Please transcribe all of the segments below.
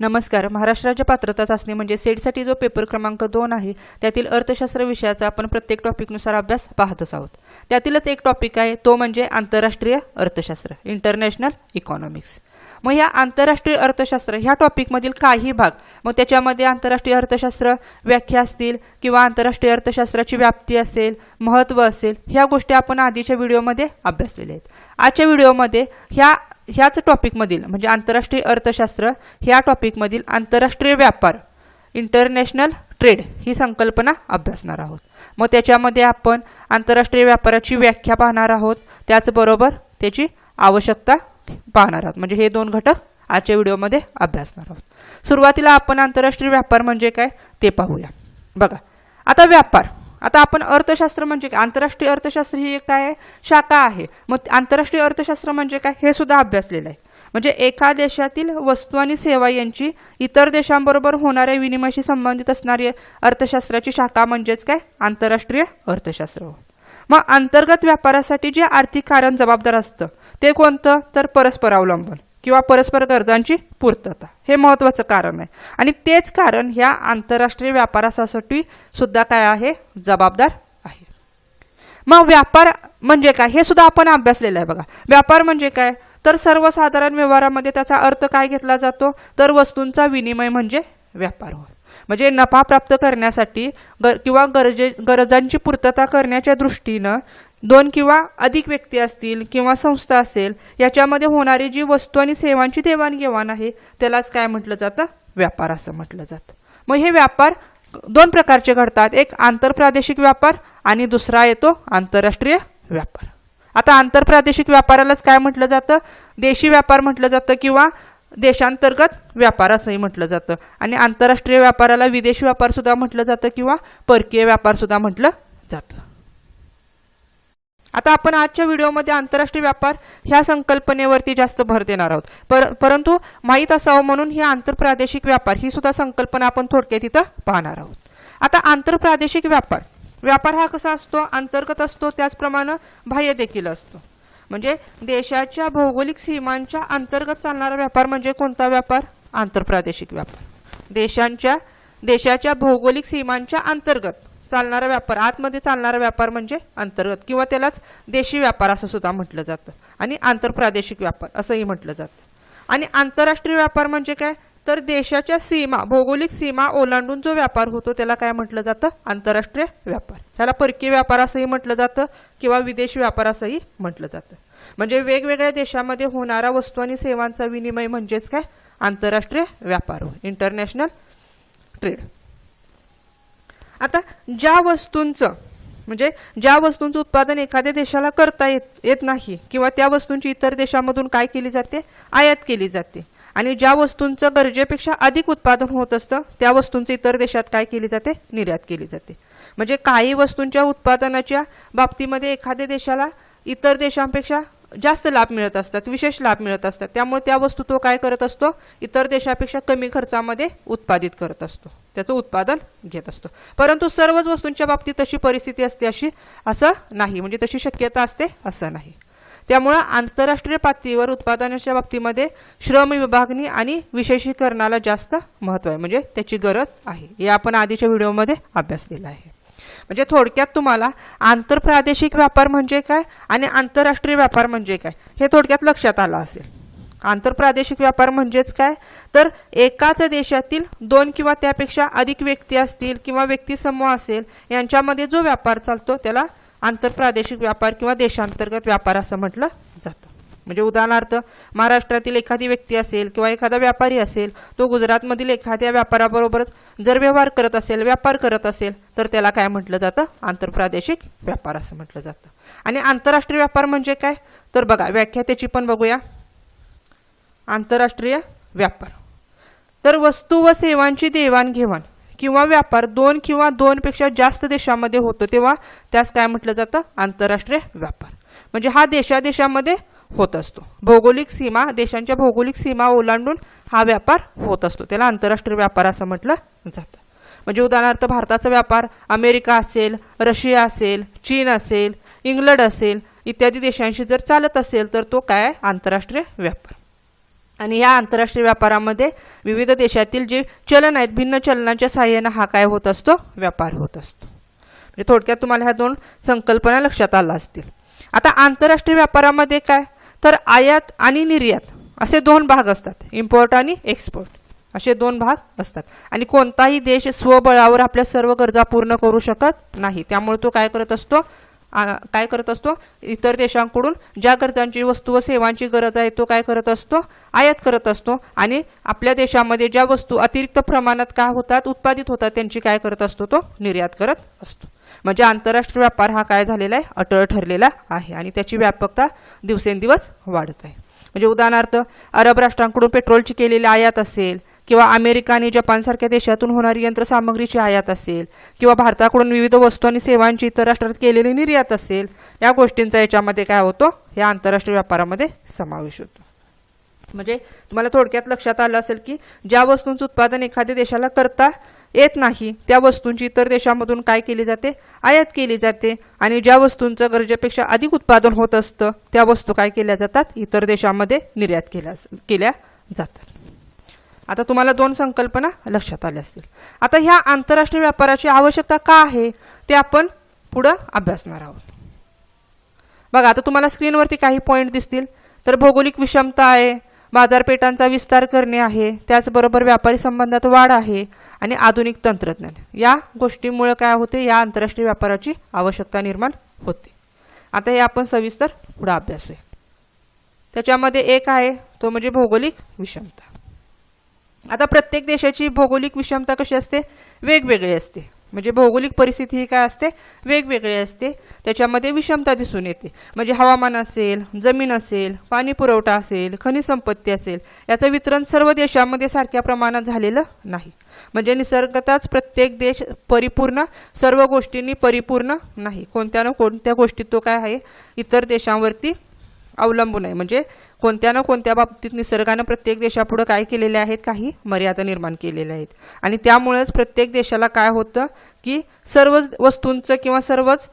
नमस्कार. महाराष्ट्र राज्य पात्रता चाचणी म्हणजे सेटसाठी जो पेपर क्रमांक दोन आहे त्यातील अर्थशास्त्र विषयाचा आपण प्रत्येक टॉपिकनुसार अभ्यास पाहतच आहोत. त्यातीलच एक टॉपिक आहे तो म्हणजे आंतरराष्ट्रीय अर्थशास्त्र इंटरनॅशनल इकॉनॉमिक्स. मग या आंतरराष्ट्रीय अर्थशास्त्र ह्या टॉपिकमधील काही भाग मग त्याच्यामध्ये आंतरराष्ट्रीय अर्थशास्त्र व्याख्या असतील किंवा आंतरराष्ट्रीय अर्थशास्त्राची व्याप्ती असेल महत्त्व असेल ह्या गोष्टी आपण आधीच्या व्हिडिओमध्ये अभ्यासलेल्या आहेत. आजच्या व्हिडिओमध्ये ह्या ह्याच टॉपिकमधील म्हणजे आंतरराष्ट्रीय अर्थशास्त्र ह्या टॉपिकमधील आंतरराष्ट्रीय व्यापार इंटरनॅशनल ट्रेड ही संकल्पना अभ्यासणार आहोत. मग त्याच्यामध्ये आपण आंतरराष्ट्रीय व्यापाराची व्याख्या पाहणार आहोत. त्याचबरोबर त्याची आवश्यकता पाहणार आहोत. म्हणजे हे दोन घटक आजच्या व्हिडिओमध्ये अभ्यासणार आहोत. सुरुवातीला आपण आंतरराष्ट्रीय व्यापार म्हणजे काय ते पाहूया. बघा आता व्यापार. आता आपण अर्थशास्त्र म्हणजे काय? आंतरराष्ट्रीय अर्थशास्त्र ही एक काय शाखा आहे. मग आंतरराष्ट्रीय अर्थशास्त्र म्हणजे काय? हे सुद्धा अभ्यासलेलं आहे. म्हणजे एका देशातील वस्तू आणि सेवा यांची इतर देशांबरोबर होणाऱ्या विनिमयाशी संबंधित असणारी अर्थशास्त्राची शाखा म्हणजेच काय? आंतरराष्ट्रीय अर्थशास्त्र. हो मग अंतर्गत व्यापारासाठी जे आर्थिक कारण जबाबदार असतं ते कोणतं? तर परस्पर अवलंबन किंवा परस्पर गरजांची पूर्तता. हे महत्त्वाचं कारण आहे. आणि तेच कारण ह्या आंतरराष्ट्रीय व्यापारासाठी सुद्धा काय आहे? जबाबदार आहे. मग व्यापार म्हणजे काय? हे सुद्धा आपण अभ्यासलेलं आहे बघा. व्यापार म्हणजे काय? तर सर्वसाधारण व्यवहारामध्ये त्याचा अर्थ काय घेतला जातो? तर वस्तूंचा विनिमय म्हणजे व्यापार होय. म्हणजे नफा प्राप्त करण्यासाठी ग किंवा गरजे गरजांची पूर्तता करण्याच्या दृष्टीनं दोन किंवा अधिक व्यक्ती असतील किंवा संस्था असेल याच्यामध्ये होणारी जी वस्तू आणि सेवांची देवाणघेवाण आहे त्यालाच काय म्हटलं जातं? व्यापार असं म्हटलं जातं. मग हे व्यापार दोन प्रकारचे घडतात. एक आंतरप्रादेशिक व्यापार आणि दुसरा येतो आंतरराष्ट्रीय व्यापार. आता आंतरप्रादेशिक व्यापारालाच काय म्हटलं जातं? देशी व्यापार म्हटलं जातं किंवा देशांतर्गत व्यापार असंही म्हटलं जातं. आणि आंतरराष्ट्रीय व्यापाराला विदेशी व्यापारसुद्धा म्हटलं जातं किंवा परकीय व्यापारसुद्धा म्हटलं जातं. आता आपण आजच्या व्हिडिओमध्ये आंतरराष्ट्रीय व्यापार ह्या संकल्पनेवरती जास्त भर देणार आहोत. पर परंतु माहीत असावं म्हणून ही आंतरप्रादेशिक व्यापार ही सुद्धा संकल्पना आपण थोडक्यात इथं पाहणार आहोत. आता आंतरप्रादेशिक व्यापार. व्यापार हा कसा असतो? अंतर्गत असतो त्याचप्रमाणे बाह्य देखील असतो. म्हणजे देशाच्या भौगोलिक सीमांच्या अंतर्गत चालणारा व्यापार म्हणजे कोणता व्यापार? आंतरप्रादेशिक व्यापार. देशांच्या देशाच्या भौगोलिक सीमांच्या अंतर्गत चालणारा व्यापार आतमध्ये चालणारा व्यापार म्हणजे अंतर्गत किंवा त्यालाच देशी व्यापार असं सुद्धा म्हटलं जातं. आणि आंतरप्रादेशिक व्यापार असंही म्हटलं जातं. आणि आंतरराष्ट्रीय व्यापार म्हणजे काय? तर देशाच्या सीमा भौगोलिक सीमा ओलांडून जो व्यापार होतो त्याला काय म्हटलं जातं? आंतरराष्ट्रीय व्यापार. ह्याला परकीय व्यापार असंही म्हटलं जातं किंवा विदेशी व्यापार असंही म्हटलं जातं. म्हणजे वेगवेगळ्या देशामध्ये होणारा वस्तू आणि सेवांचा विनिमय म्हणजेच काय? आंतरराष्ट्रीय व्यापार हो इंटरनॅशनल ट्रेड आता ज्या वस्तूंचं म्हणजे ज्या वस्तूंचं उत्पादन एखाद्या देशाला करता येत येत नाही किंवा त्या वस्तूंची इतर देशामधून काय केली जाते? आयात केली जाते. आणि ज्या वस्तूंचं गरजेपेक्षा अधिक उत्पादन होत असतं त्या वस्तूंचं इतर देशात काय केली जाते? निर्यात केली जाते. म्हणजे काही वस्तूंच्या उत्पादनाच्या बाबतीमध्ये एखाद्या देशाला इतर देशांपेक्षा जास्त लाभ मिळत असतात विशेष लाभ मिळत असतात. त्यामुळे त्या वस्तू तो काय करत असतो? इतर देशापेक्षा कमी खर्चामध्ये उत्पादित करत असतो. त्याचं उत्पादन घेत असतो. परंतु सर्वच वस्तूंच्या बाबतीत तशी परिस्थिती असते अशी असं नाही. म्हणजे तशी शक्यता असते असं नाही. त्यामुळं आंतरराष्ट्रीय पातळीवर उत्पादनाच्या बाबतीमध्ये श्रम विभागणी आणि विशेषीकरणाला जास्त महत्त्व आहे. म्हणजे त्याची गरज आहे. हे आपण आधीच्या व्हिडिओमध्ये अभ्यासलेलं आहे. म्हणजे थोडक्यात तुम्हाला आंतरप्रादेशिक व्यापार म्हणजे काय आणि आंतरराष्ट्रीय व्यापार म्हणजे काय हे थोडक्यात लक्षात आलं असेल. आंतरप्रादेशिक व्यापार म्हणजेच काय? तर एकाच देशातील दोन किंवा त्यापेक्षा अधिक व्यक्ती असतील किंवा व्यक्ती समूह असेल यांच्यामध्ये जो व्यापार चालतो त्याला आंतरप्रादेशिक व्यापार किंवा देशांतर्गत व्यापार असं म्हटलं जातं. म्हणजे उदाहरणार्थ महाराष्ट्रातील एखादी व्यक्ती असेल किंवा एखादा व्यापारी असेल तो गुजरातमधील एखाद्या व्यापाराबरोबरच जर व्यवहार करत असेल व्यापार करत असेल तर त्याला काय म्हटलं जातं? आंतरप्रादेशिक व्यापार असं म्हटलं जातं. आणि आंतरराष्ट्रीय व्यापार म्हणजे काय? तर बघा व्याख्या त्याची पण बघूया. आंतरराष्ट्रीय व्यापार. तर वस्तू व सेवांची देवाणघेवाण. किंवा व्यापार दोन किंवा दोनपेक्षा जास्त देशामध्ये होतो तेव्हा त्यास काय म्हटलं जातं? आंतरराष्ट्रीय व्यापार. म्हणजे हा देशादेशामध्ये होत असतो. भौगोलिक सीमा देशांच्या भौगोलिक सीमा ओलांडून हा व्यापार होत असतो. त्याला आंतरराष्ट्रीय व्यापार असं म्हटलं जातं. म्हणजे उदाहरणार्थ भारताचा व्यापार अमेरिका असेल रशिया असेल चीन असेल इंग्लंड असेल इत्यादी देशांशी जर चालत असेल तर तो काय आंतरराष्ट्रीय व्यापार. आणि या आंतरराष्ट्रीय व्यापारामध्ये विविध देशातील जे चलन आहेत भिन्न चलनाच्या सहाय्यानं हा काय होत असतो? व्यापार होत असतो. म्हणजे थोडक्यात तुम्हाला ह्या दोन संकल्पना लक्षात आल्या असतील. आता आंतरराष्ट्रीय व्यापारामध्ये काय? तर आयात आणि निर्यात असे दोन भाग असतात. इम्पोर्ट आणि एक्सपोर्ट असे दोन भाग असतात. आणि कोणताही देश स्वबळावर आपल्या सर्व गरजा पूर्ण करू शकत नाही. त्यामुळे तो काय करत असतो? काय करत असतो? इतर देशांकडून ज्या गरजांची वस्तू व सेवांची गरज आहे तो काय करत असतो? आयात करत असतो. आणि आपल्या देशामध्ये ज्या वस्तू अतिरिक्त प्रमाणात काय होतात उत्पादित होतात त्यांची काय करत असतो? तो निर्यात करत असतो. म्हणजे आंतरराष्ट्रीय व्यापार हा काय झालेला आहे? अटळ ठरलेला आहे. आणि त्याची व्यापकता दिवसेंदिवस वाढत आहे. म्हणजे उदाहरणार्थ अरब राष्ट्रांकडून पेट्रोलची केलेली आयात असेल किंवा अमेरिका आणि जपानसारख्या देशातून होणारी यंत्रसामग्रीची आयात असेल किंवा भारताकडून विविध वस्तू आणि सेवांची इतर राष्ट्रात केलेली निर्यात असेल या गोष्टींचा याच्यामध्ये काय होतो? या आंतरराष्ट्रीय व्यापारामध्ये समावेश होतो. म्हणजे तुम्हाला थोडक्यात लक्षात आलं असेल की ज्या वस्तूंचं उत्पादन एखाद्या देशाला करता येत नाही त्या वस्तूंची इतर देशामधून काय केली जाते? आयात केली जाते. आणि ज्या वस्तूंचं गरजेपेक्षा अधिक उत्पादन होत असतं त्या वस्तू काय केल्या जातात? इतर देशामध्ये निर्यात केल्या केल्या जातात. आता तुम्हाला दोन संकल्पना लक्षात आल्या असतील. आता ह्या आंतरराष्ट्रीय व्यापाराची आवश्यकता का आहे ते आपण पुढं अभ्यासणार आहोत. बघा आता तुम्हाला स्क्रीनवरती काही पॉईंट दिसतील. तर भौगोलिक विषमता आहे बाजारपेठांचा विस्तार करणे आहे त्याचबरोबर व्यापारी संबंधात वाढ आहे आणि आधुनिक तंत्रज्ञान. या गोष्टीमुळे काय होते या आंतरराष्ट्रीय व्यापाराची आवश्यकता निर्माण होते. आता हे आपण सविस्तर पुढं अभ्यासूया. त्याच्यामध्ये एक आहे तो म्हणजे भौगोलिक विषमता. आता प्रत्येक देशाची भौगोलिक विषमता कशी असते? वेगवेगळी असते. म्हणजे भौगोलिक परिस्थिती ही काय असते? वेगवेगळी असते. त्याच्यामध्ये विषमता दिसून येते. म्हणजे हवामान असेल जमीन असेल पाणी पुरवठा असेल खनिज संपत्ती असेल याचं वितरण सर्व देशामध्ये सारख्या प्रमाणात झालेलं नाही. म्हणजे निसर्गताच प्रत्येक देश परिपूर्ण सर्व गोष्टींनी परिपूर्ण नाही. कोणत्या ना कोणत्या गोष्टीत तो काय आहे? इतर देशांवरती अवलंबून आहे. म्हणजे कोणत्या ना कोणत्या बाबतीत निसर्गानं प्रत्येक देशापुढं काय केलेले आहेत? काही मर्यादा निर्माण केलेल्या आहेत. आणि त्यामुळेच प्रत्येक देशाला काय होतं की सर्वच वस्तूंचं किंवा सर्वच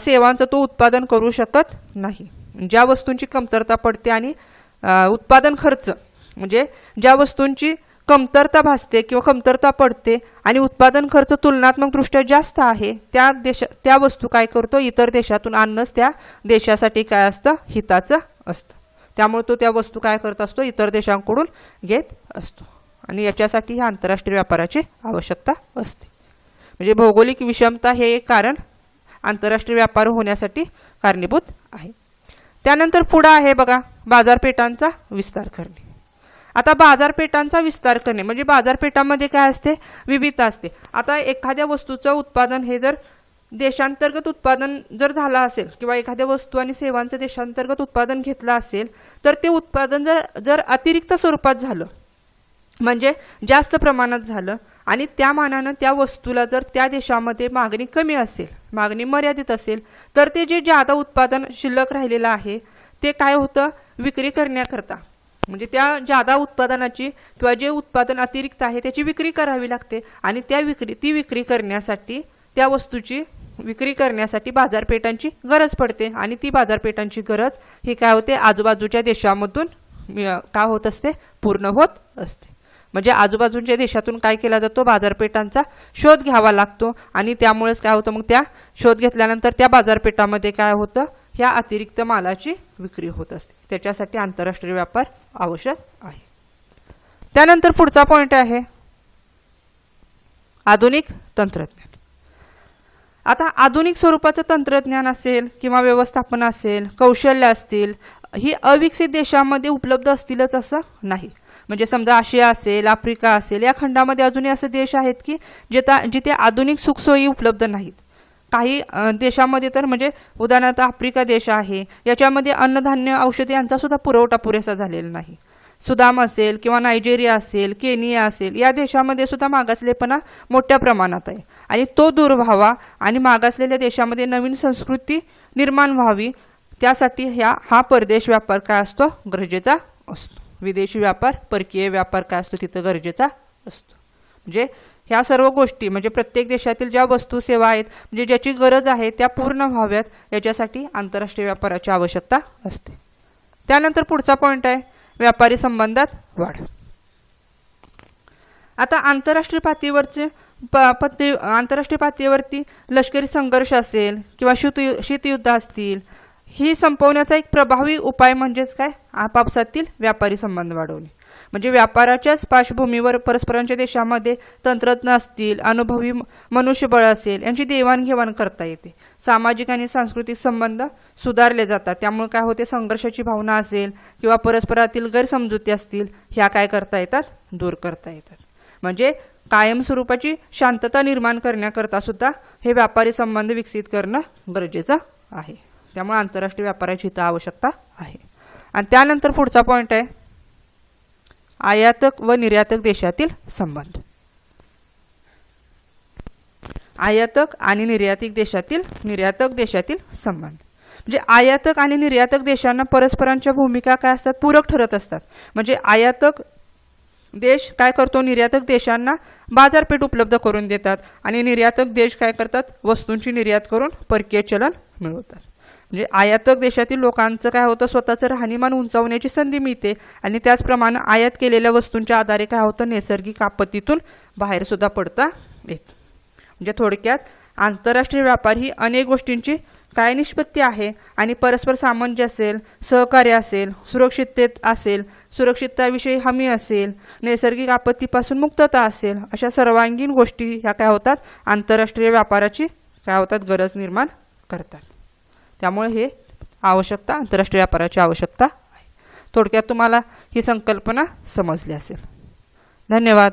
सेवांचं तो उत्पादन करू शकत नाही. ज्या वस्तूंची कमतरता पडते आणि उत्पादन खर्च म्हणजे ज्या वस्तूंची कमतरता भासते किंवा कमतरता पडते आणि उत्पादन खर्च तुलनात्मकदृष्ट्या जास्त आहे त्या देश त्या वस्तू काय करतो? इतर देशातून आणणंच त्या देशासाठी काय असतं? हिताचं असतं. त्यामुळे तो त्या वस्तू काय करत असतो? इतर देशांकडून घेत असतो. आणि याच्यासाठी ह्या आंतरराष्ट्रीय व्यापाराची आवश्यकता असते. म्हणजे भौगोलिक विषमता हे एक कारण आंतरराष्ट्रीय व्यापार होण्यासाठी कारणीभूत आहे. त्यानंतर पुढं आहे बघा बाजारपेठांचा विस्तार करणे. आता बाजारपेठांचा विस्तार करणे म्हणजे बाजारपेठामध्ये काय असते? विविधता असते. आता एखाद्या वस्तूचं उत्पादन हे जर देशांतर्गत उत्पादन जर झालं असेल किंवा एखाद्या वस्तू आणि सेवांचं देशांतर्गत उत्पादन घेतलं असेल तर ते उत्पादन जर जर अतिरिक्त स्वरूपात झालं म्हणजे जास्त प्रमाणात झालं आणि त्या मानानं त्या वस्तूला जर त्या देशामध्ये मागणी कमी असेल मागणी मर्यादित असेल तर ते जे जादा उत्पादन शिल्लक राहिलेलं आहे ते काय होतं? विक्री करण्याकरता. म्हणजे त्या जादा उत्पादनाची किंवा जे उत्पादन अतिरिक्त आहे त्याची विक्री करावी लागते. आणि त्या विक्री ती विक्री करण्यासाठी त्या वस्तूची विक्री करण्यासाठी बाजारपेठांची गरज पडते. आणि ती बाजारपेठांची गरज ही काय होते? आजूबाजूच्या देशामधून काय होत असते? पूर्ण होत असते. म्हणजे आजूबाजूच्या देशातून काय केला जातो? बाजारपेठांचा शोध घ्यावा लागतो. आणि त्यामुळेच काय होतं? मग त्या शोध घेतल्यानंतर त्या बाजारपेठामध्ये काय होतं? ह्या अतिरिक्त मालाची विक्री होत असते. त्याच्यासाठी आंतरराष्ट्रीय व्यापार आवश्यक आहे. त्यानंतर पुढचा पॉईंट आहे. आधुनिक तंत्रज्ञान. आता आधुनिक स्वरूपाचं तंत्रज्ञान असेल किंवा व्यवस्थापन असेल कौशल्य असतील ही अविकसित देशामध्ये उपलब्ध असतीलच असं नाही. म्हणजे समजा आशिया असेल आफ्रिका असेल या खंडामध्ये अजूनही असे देश आहेत की जिथे जिथे आधुनिक सुखसोयी उपलब्ध नाहीत. काही देशामध्ये तर म्हणजे उदाहरणार्थ आफ्रिका देश आहे. याच्यामध्ये अन्नधान्य औषध यांचासुद्धा पुरवठा पुरेसा झालेला नाही. सुदाम असेल किंवा नायजेरिया असेल केनिया असेल या देशामध्ये सुद्धा मागासलेपणा मोठ्या प्रमाणात आहे. आणि तो दूर व्हावा आणि मागासलेल्या देशामध्ये नवीन संस्कृती निर्माण व्हावी त्यासाठी ह्या हा परदेश व्यापार काय असतो? गरजेचा असतो. विदेशी व्यापार परकीय व्यापार काय असतो? तिथं गरजेचा असतो. म्हणजे ह्या सर्व गोष्टी म्हणजे प्रत्येक देशातील ज्या वस्तू सेवा आहेत म्हणजे ज्याची गरज आहे त्या पूर्ण व्हाव्यात याच्यासाठी आंतरराष्ट्रीय व्यापाराची आवश्यकता असते. त्यानंतर पुढचा पॉईंट आहे व्यापारी संबंधात वाढ. आता आंतरराष्ट्रीय पातळीवरचे प पत्ती आंतरराष्ट्रीय पातळीवरती लष्करी संघर्ष असेल किंवा शीतयु शीतयुद्ध असतील ही संपवण्याचा एक प्रभावी उपाय म्हणजेच काय? आपापसातील व्यापारी संबंध वाढवणे. म्हणजे व्यापाराच्याच पार्श्वभूमीवर परस्परांच्या देशामध्ये तंत्रज्ञ असतील अनुभवी मनुष्यबळ असेल यांची देवाणघेवाण करता येते. सामाजिक आणि सांस्कृतिक संबंध सुधारले जातात. त्यामुळे काय होते? संघर्षाची भावना असेल किंवा परस्परातील गैरसमजुती असतील ह्या काय करता येतात? दूर करता येतात. म्हणजे कायमस्वरूपाची शांतता निर्माण करण्याकरता सुद्धा हे व्यापारी संबंध विकसित करणं गरजेचं आहे. त्यामुळे आंतरराष्ट्रीय व्यापाराची इथं आवश्यकता आहे. आणि त्यानंतर पुढचा पॉईंट आहे. आयातक व निर्यातक देशातील संबंध. आयातक आणि निर्यातिक देशातील निर्यातक देशातील संबंध. म्हणजे आयातक आणि निर्यातक देशांना परस्परांच्या भूमिका काय असतात? पूरक ठरत असतात. म्हणजे आयातक देश काय करतो? निर्यातक देशांना बाजारपेठ उपलब्ध करून देतात आणि निर्यातक देश काय करतात? वस्तूंची निर्यात करून परकीय चलन मिळवतात. म्हणजे आयातक देशातील लोकांचं काय होतं स्वतःचं राहणीमान उंचावण्याची संधी मिळते. आणि त्याचप्रमाणे आयात केलेल्या वस्तूंच्या आधारे काय होतं नैसर्गिक आपत्तीतून बाहेरसुद्धा पडता येत. म्हणजे थोडक्यात आंतरराष्ट्रीय व्यापार ही अनेक गोष्टींची काय निष्पत्ती आहे आणि परस्पर सामंजस्य असेल सहकार्य असेल सुरक्षिततेत असेल सुरक्षितताविषयी हमी असेल नैसर्गिक आपत्तीपासून मुक्तता असेल अशा सर्वांगीण गोष्टी ह्या काय होतात आंतरराष्ट्रीय व्यापाराची काय होतात गरज निर्माण करतात. त्यामुळे हे आवश्यकता आंतरराष्ट्रीय व्यापाराची आवश्यकता आहे. थोडक्यात तुम्हाला ही संकल्पना समजली असेल. धन्यवाद.